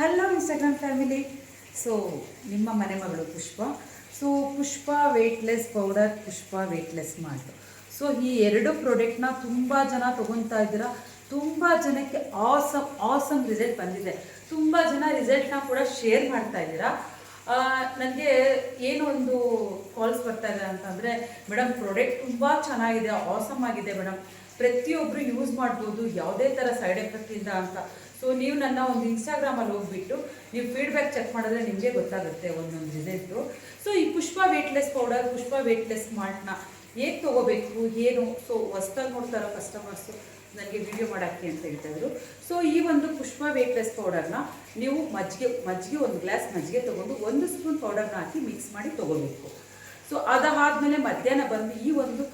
Hello Instagram family so ನಿಮ್ಮ ಮನೆ ಮಗಳು Pushpa. So Pushpa weightless powder Pushpa weightless malt so ಈ ಎರಡು ಪ್ರಾಡಕ್ಟ್ನ ತುಂಬ ಜನ ತೊಗೊತಾ ಇದ್ದೀರಾ. ತುಂಬ ಜನಕ್ಕೆ ಆಸಮ್ ಆಸಮ್ ರಿಸಲ್ಟ್ ಬಂದಿದೆ. ತುಂಬ ಜನ ರಿಸಲ್ಟ್ನ ಕೂಡ ಶೇರ್ ಮಾಡ್ತಾ ಇದ್ದೀರಾ. ನನಗೆ ಏನು ಒಂದು ಕಾಲ್ಸ್ ಬರ್ತಾ ಇದೆ ಅಂತಂದರೆ ಮೇಡಮ್ ಪ್ರಾಡಕ್ಟ್ ತುಂಬ ಚೆನ್ನಾಗಿದೆ ಆಸಮ್ ಆಗಿದೆ ಮೇಡಮ್ ಪ್ರತಿಯೊಬ್ಬರು ಯೂಸ್ ಮಾಡ್ಬೋದು, ಯಾವುದೇ ಥರ ಸೈಡ್ ಎಫೆಕ್ಟ್ ಇಲ್ಲ ಅಂತ. ಸೊ ನೀವು ನನ್ನ ಒಂದು ಇನ್ಸ್ಟಾಗ್ರಾಮಲ್ಲಿ ಹೋಗ್ಬಿಟ್ಟು ನೀವು ಫೀಡ್ಬ್ಯಾಕ್ ಚೆಕ್ ಮಾಡಿದ್ರೆ ನಿಮಗೆ ಗೊತ್ತಾಗುತ್ತೆ ಒಂದೊಂದು ರಿಸಲ್ಟು ಸೊ ಈ Pushpa weightless powder Pushpa weightless ಮಾಲ್ಟ್ನ ಹೇಗೆ ತೊಗೋಬೇಕು, ಏನು? ಸೊ ಹೊಸ್ದಾಗಿ ನೋಡ್ತಾರೋ ಕಸ್ಟಮರ್ಸು ನನಗೆ ವಿಡಿಯೋ ಮಾಡೋಕ್ಕೆ ಅಂತ ಹೇಳ್ತಾಯಿದ್ರು ಸೊ ಈ ಒಂದು ಪುಷ್ಪ ವೇಟ್ಲೆಸ್ ಪೌಡರ್ನ ನೀವು ಮಜ್ಜಿಗೆ ಮಜ್ಜಿಗೆ ಒಂದು ಗ್ಲಾಸ್ ಮಜ್ಜಿಗೆ ತೊಗೊಂಡು ಒಂದು ಸ್ಪೂನ್ ಪೌಡರ್ನ ಹಾಕಿ ಮಿಕ್ಸ್ ಮಾಡಿ ತೊಗೋಬೇಕು. ಸೊ ಅದಾದಮೇಲೆ ಮಧ್ಯಾಹ್ನ ಬಂದು ಈ ಒಂದು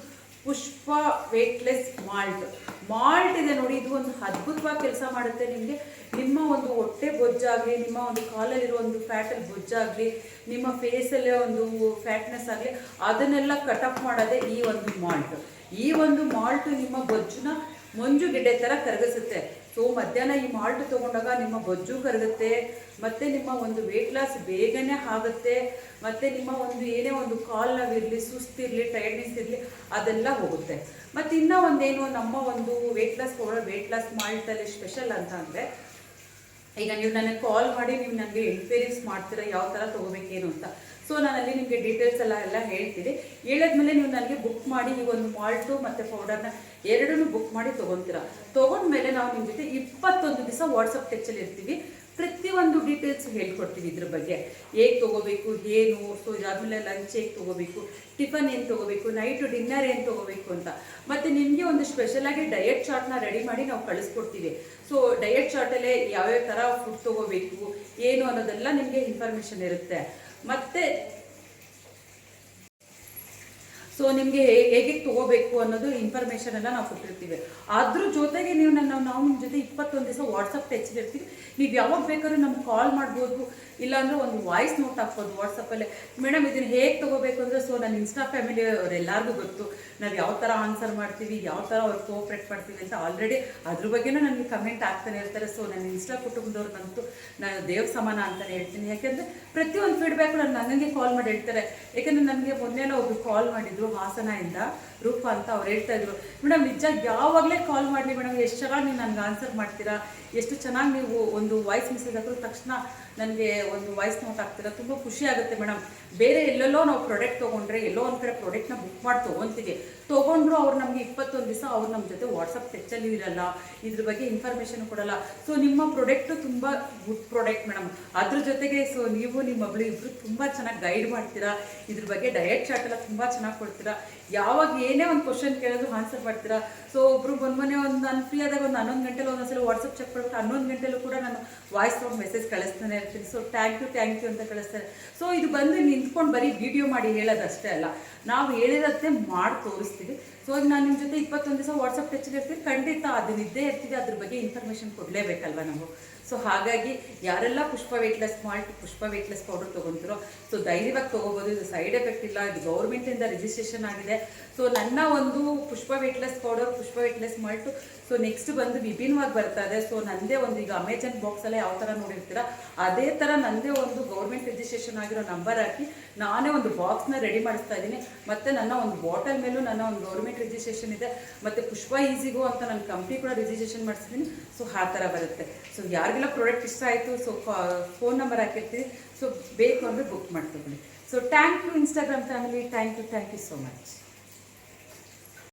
ಪುಷ್ಪ ವೇಟ್ಲೆಸ್ ಮಾಲ್ಟ್ ಮಾಲ್ಟ್ ಇದೆ ನೋಡಿ, ಇದು ಒಂದು ಅದ್ಭುತವಾಗಿ ಕೆಲಸ ಮಾಡುತ್ತೆ ನಿಮಗೆ. ನಿಮ್ಮ ಒಂದು ಹೊಟ್ಟೆ ಬೊಜ್ಜಾಗಲಿ, ನಿಮ್ಮ ಒಂದು ಕಾಲಲ್ಲಿರೋ ಒಂದು ಫ್ಯಾಟಲ್ಲಿ ಬೊಜ್ಜಾಗಲಿ, ನಿಮ್ಮ ಫೇಸಲ್ಲೇ ಒಂದು ಫ್ಯಾಟ್ನೆಸ್ ಆಗಲಿ, ಅದನ್ನೆಲ್ಲ ಕಟಪ್ ಮಾಡೋದೇ ಈ ಒಂದು ಮಾಲ್ಟ್ ಈ ಒಂದು ಮಾಲ್ಟ್ ನಿಮ್ಮ ಬೊಜ್ಜನ್ನ ಮಂಜುಗೆಡ್ಡೆ ಥರ ಕರಗಿಸುತ್ತೆ. ಸೊ ಮಧ್ಯಾಹ್ನ ಈ ಮಾಲ್ಟ್ ತೊಗೊಂಡಾಗ ನಿಮ್ಮ ಬೊಜ್ಜು ಕರಗುತ್ತೆ, ಮತ್ತು ನಿಮ್ಮ ಒಂದು ವೆಯ್ಟ್ ಲಾಸ್ ಬೇಗನೆ ಆಗುತ್ತೆ, ಮತ್ತು ನಿಮ್ಮ ಒಂದು ಏನೇ ಒಂದು ಕಾಲ್ ನೋವಿರಲಿ ಸುಸ್ತಿರಲಿ ಟೈರ್ಡ್ನೆಸ್ ಇರಲಿ, ಅದೆಲ್ಲ ಹೋಗುತ್ತೆ. ಮತ್ತು ಇನ್ನೂ ಒಂದೇನು ನಮ್ಮ ಒಂದು weight loss powder weight loss ಮಾಲ್ಟಲ್ಲಿ special ಅಂತ ಅಂದರೆ, ಈಗ ನೀವು ನನಗೆ ಕಾಲ್ ಮಾಡಿ, ನೀವು ನನಗೆ ಎನ್ಕ್ವೈರೀಸ್ ಮಾಡ್ತೀರಾ, ಯಾವ ಥರ ತೊಗೋಬೇಕೇನು ಅಂತ. ಸೊ ನಾನು ಅಲ್ಲಿ ನಿಮಗೆ ಡೀಟೇಲ್ಸ್ ಎಲ್ಲ ಎಲ್ಲ ಹೇಳ್ತೀನಿ. ಹೇಳಿದ್ಮೇಲೆ ನೀವು ನನಗೆ ಬುಕ್ ಮಾಡಿ ಈ ಒಂದು ಮಾಲ್ಟು ಮತ್ತು ಪೌಡರ್ನ ಎರಡನ್ನೂ ಬುಕ್ ಮಾಡಿ ತೊಗೊತೀರಾ? ತೊಗೊಂಡ್ಮೇಲೆ ನಾವು ನಿಮ್ಮ ಜೊತೆ ಇಪ್ಪತ್ತೊಂದು ದಿವಸ ವಾಟ್ಸಪ್ ಟೆಚ್ಚಲ್ಲಿ ಇರ್ತೀವಿ. ಪ್ರತಿಯೊಂದು ಡೀಟೇಲ್ಸ್ ಹೇಳ್ಕೊಡ್ತೀವಿ ಇದ್ರ ಬಗ್ಗೆ. ಹೇಗೆ ತೊಗೋಬೇಕು, ಏನು ಸೊ ಇದಾದಮೇಲೆ ಲಂಚ್ ಹೇಗೆ ತೊಗೋಬೇಕು ಟಿಫನ್ ಏನು ತೊಗೋಬೇಕು ನೈಟು ಡಿನ್ನರ್ ಏನು ತೊಗೋಬೇಕು ಅಂತ. ಮತ್ತು ನಿಮಗೆ ಒಂದು ಸ್ಪೆಷಲಾಗಿ ಡಯಟ್ ಚಾರ್ಟ್ನ ರೆಡಿ ಮಾಡಿ ನಾವು ಕಳಿಸ್ಕೊಡ್ತೀವಿ. ಸೊ ಡಯಟ್ ಚಾರ್ಟಲ್ಲೇ ಯಾವ್ಯಾವ ಥರ ಫುಡ್ ತೊಗೋಬೇಕು, ಏನು ಅನ್ನೋದೆಲ್ಲ ನಿಮಗೆ ಇನ್ಫಾರ್ಮೇಷನ್ ಇರುತ್ತೆ. ಮತ್ತು ಸೊ ನಿಮಗೆ ಹೇಗೆ ತೊಗೋಬೇಕು ಅನ್ನೋದು ಇನ್ಫಾರ್ಮೇಷನ್ ಎಲ್ಲ ನಾವು ಕೊಟ್ಟಿರ್ತೀವಿ. ಅದ್ರ ಜೊತೆಗೆ ನೀವು ನನ್ನ, ನಾವು ನಿಮ್ಮ ಜೊತೆ ಇಪ್ಪತ್ತೊಂದು ದಿವಸ ವಾಟ್ಸಪ್ ಟೆಚ್ಚಿರ್ತೀವಿ ನೀವು ಯಾವಾಗ ಬೇಕಾದ್ರೂ ನಮ್ಗೆ ಕಾಲ್ ಮಾಡ್ಬೋದು. ಇಲ್ಲಾಂದ್ರೆ ಒಂದು ವಾಯ್ಸ್ ನೋಟ್ ಹಾಕ್ಬೋದು ವಾಟ್ಸಪ್ಪಲ್ಲೇ ಮೇಡಮ್, ಇದನ್ನು ಹೇಗೆ ತೊಗೋಬೇಕು ಅಂದರೆ ಸೊ ನನ್ನ ಇನ್ಸ್ಟಾ ಫ್ಯಾಮಿಲಿ ಅವರೆಲ್ಲರಿಗೂ ಗೊತ್ತು. ನಾವು ಯಾವ ಥರ ಆನ್ಸರ್ ಮಾಡ್ತೀವಿ, ಯಾವ ಥರ ಅವ್ರು ಕೋಆಪ್ರೇಟ್ ಮಾಡ್ತೀವಿ ಅಂತ ಆಲ್ರೆಡಿ ಅದ್ರ ಬಗ್ಗೆನೂ ನನಗೆ ಕಮೆಂಟ್ ಆಗ್ತಾನೆ ಇರ್ತಾರೆ. ಸೊ ನನ್ನ ಇನ್ಸ್ಟಾ ಕುಟುಂಬದವ್ರಿಗಂತೂ ನಾನು ದೇವ್ರ ಸಮಾನ ಅಂತಲೇ ಹೇಳ್ತೀನಿ. ಯಾಕೆಂದರೆ ಪ್ರತಿಯೊಂದು ಫೀಡ್ಬ್ಯಾಕ್ ನಾನು ನನಗೆ ಕಾಲ್ ಮಾಡಿ ಹೇಳ್ತಾರೆ ಯಾಕೆಂದರೆ ನನಗೆ ಮೊನ್ನೆಲ್ಲ ಒಬ್ರು ಕಾಲ್ ಮಾಡಿದ್ರು. ಹಾಸನದಿಂದ ರೂಪ ಅಂತ ಅವ್ರು ಹೇಳ್ತಾ ಇದ್ರು. ಮೇಡಮ್ ನಿಜ ಯಾವಾಗಲೇ ಕಾಲ್ ಮಾಡಲಿ ಮೇಡಮ್, ಎಷ್ಟು ಚೆನ್ನಾಗಿ ನೀವು ನನಗೆ ಆನ್ಸರ್ ಮಾಡ್ತೀರಾ? ಎಷ್ಟು ಚೆನ್ನಾಗಿ ನೀವು ಒಂದು ವಾಯ್ಸ್ ಮೆಸೇಜ್ ಹಾಕಿದ್ರು ತಕ್ಷಣ ನನಗೆ ಒಂದು ವಾಯ್ಸ್ ನೋಟ್ ಹಾಕ್ತೀರಾ? ತುಂಬ ಖುಷಿ ಆಗುತ್ತೆ ಮೇಡಮ್. ಬೇರೆ ಎಲ್ಲೆಲ್ಲೋ ನಾವು ಪ್ರಾಡಕ್ಟ್ ತೊಗೊಂಡ್ರೆ, ಎಲ್ಲೋ ಒಂದು ಕಡೆ ಪ್ರಾಡಕ್ಟ್ನ ಬುಕ್ ಮಾಡಿ ತೊಗೊತೀವಿ. ತೊಗೊಂಡ್ರು ಅವ್ರು ನಮಗೆ ಇಪ್ಪತ್ತೊಂದು ದಿವಸ ಅವ್ರು ನಮ್ಮ ಜೊತೆ ವಾಟ್ಸಪ್ ಟೆಚ್ಚಲ್ಲಿ ಇರಲ್ಲ, ಇದ್ರ ಬಗ್ಗೆ ಇನ್ಫಾರ್ಮೇಷನ್ ಕೊಡಲ್ಲ. ಸೊ ನಿಮ್ಮ ಪ್ರಾಡಕ್ಟು ತುಂಬ ಗುಡ್ ಪ್ರಾಡಕ್ಟ್ ಮೇಡಮ್. ಅದ್ರ ಜೊತೆಗೆ ಸೊ ನೀವು ನಿಮ್ಮ ಮಗಳು ಇಬ್ಬರು ತುಂಬ ಚೆನ್ನಾಗಿ ಗೈಡ್ ಮಾಡ್ತೀರಾ? ಇದ್ರ ಬಗ್ಗೆ ಡಯಟ್ ಚಾರ್ಟ್ ಎಲ್ಲ ತುಂಬ ಚೆನ್ನಾಗಿ ಕೊಡ್ತೀರಾ? ಯಾವಾಗ ಏನೇ ಒಂದು ಕ್ವಶನ್ ಕೇಳಿದ್ರು ಆನ್ಸರ್ ಮಾಡ್ತೀರಾ? ಸೊ ಒಬ್ರು ಬಂದು ಮನೆ ಒಂದು ನಾನು ಫ್ರೀ ಆದಾಗ ಒಂದು ಹನ್ನೊಂದು ಗಂಟೆಲಿ ಒಂದೊಂದ್ಸಲ ವಾಟ್ಸಪ್ ಚೆಕ್ ಮಾಡ್ಬಿಟ್ಟು ಹನ್ನೊಂದು ಗಂಟೆಲೂ ಕೂಡ ನಾನು ವಾಯ್ಸ್ ಒಂದು ಮೆಸೇಜ್ ಕಳಿಸ್ತಾನೆ ಇರ್ತೀನಿ. So thank you thank you ಅಂತ ಕಳಿಸ್ತಾರೆ. ಸೊ ಇದು ಬಂದು ನಿಂತ್ಕೊಂಡು ಬರೀ ವಿಡಿಯೋ ಮಾಡಿ ಹೇಳೋದಷ್ಟೇ ಅಲ್ಲ. ನಾವು ಹೇಳಿರೋದೇ ಮಾಡಿ ತೋರಿಸ್ತೀವಿ. ಸೊ ಈಗ ನಾನು ನಿಮ್ಮ ಜೊತೆ ಇಪ್ಪತ್ತೊಂದು ದಿವಸ ವಾಟ್ಸಪ್ ಟಚ್ ಇರ್ತೀನಿ. ಖಂಡಿತ ಅದನ್ನ ಇದ್ದೇ ಇರ್ತೀವಿ ಅದ್ರ ಬಗ್ಗೆ ಇನ್ಫಾರ್ಮೇಷನ್ ಕೊಡಲೇಬೇಕಲ್ವ ನಾವು? ಸೊ ಹಾಗಾಗಿ ಯಾರೆಲ್ಲ Pushpa weightless malt Pushpa weightless powder ತೊಗೊತಿರೋ so ಧೈರ್ಯವಾಗಿ ತೊಗೋಬೋದು. ಇದು ಸೈಡ್ ಎಫೆಕ್ಟ್ ಇಲ್ಲ, ಇದು ಗೌರ್ಮೆಂಟಿಂದ ರಿಜಿಸ್ಟ್ರೇಷನ್ ಆಗಿದೆ. ಸೊ ನನ್ನ ಒಂದು Pushpa weightless powder Pushpa weightless malt so next ಬಂದು ವಿಭಿನ್ನವಾಗಿ ಬರ್ತಾ ಇದೆ. ಸೊ ನಂದೇ ಒಂದು, ಈಗ ಅಮೆಜಾನ್ ಬಾಕ್ಸಲ್ಲೇ ಯಾವ ಥರ ನೋಡಿರ್ತೀರ, ಅದೇ ಥರ ನನ್ನದೇ ಒಂದು ಗೌರ್ಮೆಂಟ್ ರಿಜಿಸ್ಟ್ರೇಷನ್ ಆಗಿರೋ ನಂಬರ್ ಹಾಕಿ ನಾನೇ ಒಂದು ಬಾಕ್ಸ್ನ ರೆಡಿ ಮಾಡಿಸ್ತಾ ಇದ್ದೀನಿ. ಮತ್ತು ನನ್ನ ಒಂದು ಬಾಟಲ್ ಮೇಲೂ ನನ್ನ ಒಂದು ಗೌರ್ಮೆಂಟ್ ರಿಜಿಸ್ಟ್ರೇಷನ್ ಇದೆ. ಮತ್ತು ಪುಷ್ಪ ಈಸಿಗೂ ಅಂತ ನನ್ನ ಕಂಪ್ನಿ ಕೂಡ ರಿಜಿಸ್ಟ್ರೇಷನ್ ಮಾಡಿಸಿದ್ದೀನಿ ಸೊ ಆ ಥರ ಬರುತ್ತೆ. ಸೊ ಯಾರಿಗೆಲ್ಲ ಪ್ರಾಡಕ್ಟ್ ಇಷ್ಟ ಆಯಿತು ಸೊ ಫೋನ್ ನಂಬರ್ ಹಾಕಿರ್ತೀವಿ. ಸೊ ಬೇಕು ಅಂದರೆ book ಮಾಡ್ಕೊಬಿಡಿ so thank you Instagram family thank you thank you so much